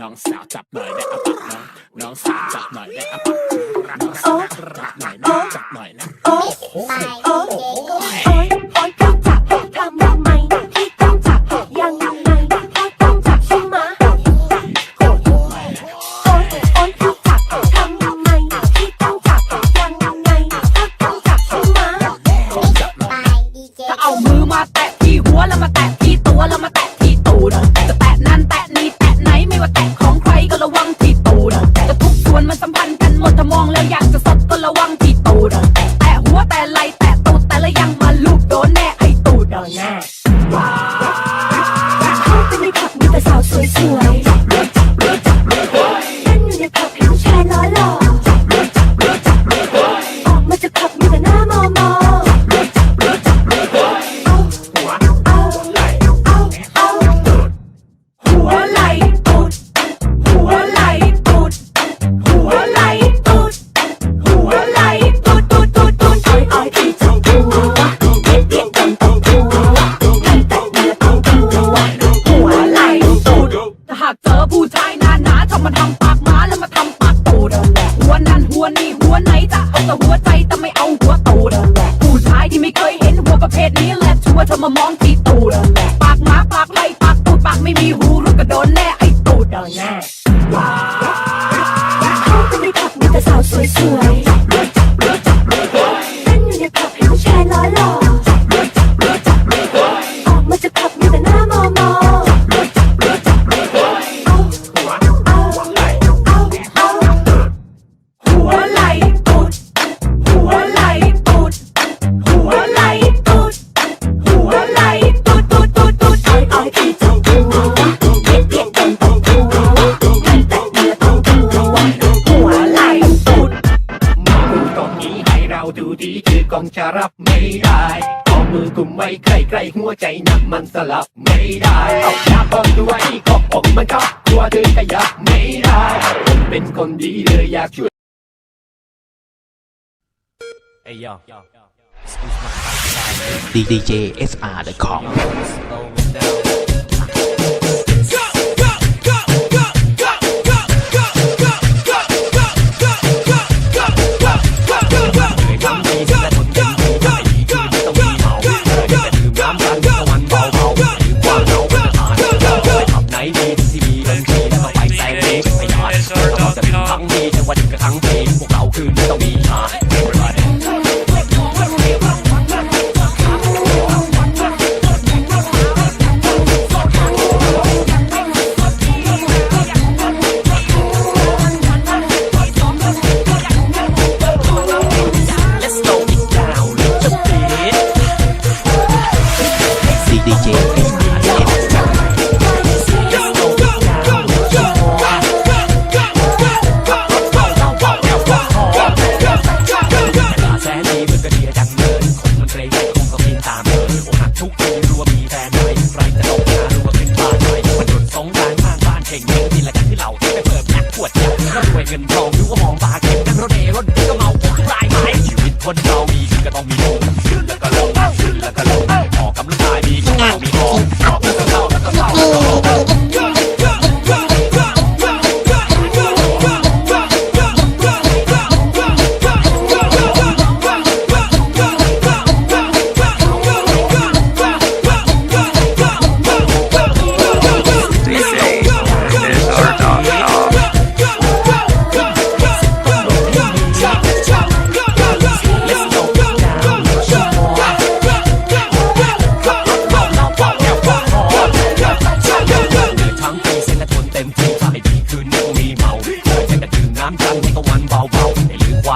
น้องสาวจับหน่อยได้อะปะน้องน้องสาวจับหน่อยได้อะปะน้องสาวจับหน่อยนะจับหน่อยนะโอ๊ยโอ๊ยโอ๊ย แต่ แต่หัวใจแต่ไม่เอาหัวตูดผู้ชายที่ไม่เคยเห็นหัวประเภทนี้และชัวร์เธอมามองที่ตูดปากหมาปากไรปากตูดปากไม่มีหูรู้ก็โดนแน่ไอ้ตูดโดนแน่เข้าไปในผับมีแต่สาวสวยๆ จะรับไม่ได้เอามือกุมไว้ใกล้ใกล้หัวใจนักมันสลับไม่ได้เอาหน้าป้องด้วยก็ผมมันก็กลัวเธอขยับไม่ได้ผมเป็นคนดีเลยอยากช่วย Hey yo, DJ SR.com slow it down. ทั้งดีจังหวัดกับทั้งเพลงพวกเราคือไม่ต้องมีหา เงินทองหรือว่าหองตาก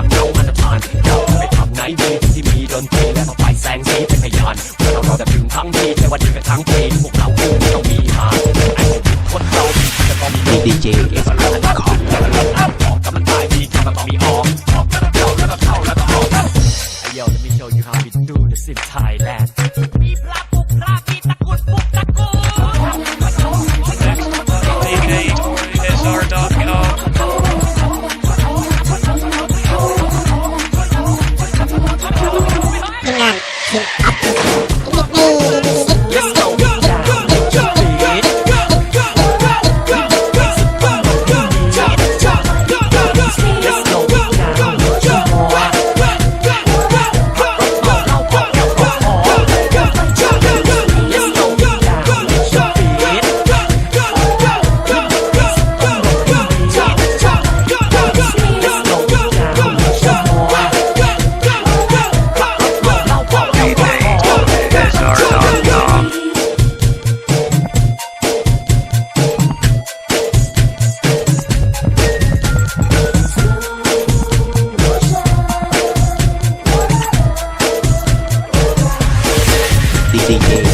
ากโยมาตรฐานเราไปทำไหนดีที่มีดนตรีและมาไปแสงสีเป็นพยานเราเราจะถึงทั้งทีแม่ว่าดีกับทั้งเพพวกเราคู่ต้องมีหาไอ้คนคนเราจะต้องมีดีเจเอสพาร์ของออกกำลังกายดีกำลังต้องมีออกออกแล้วก็เข้าแล้วก็เข้าแล้วก็ออกไอ้เยาว์ let me show you how we do this in Thailand City.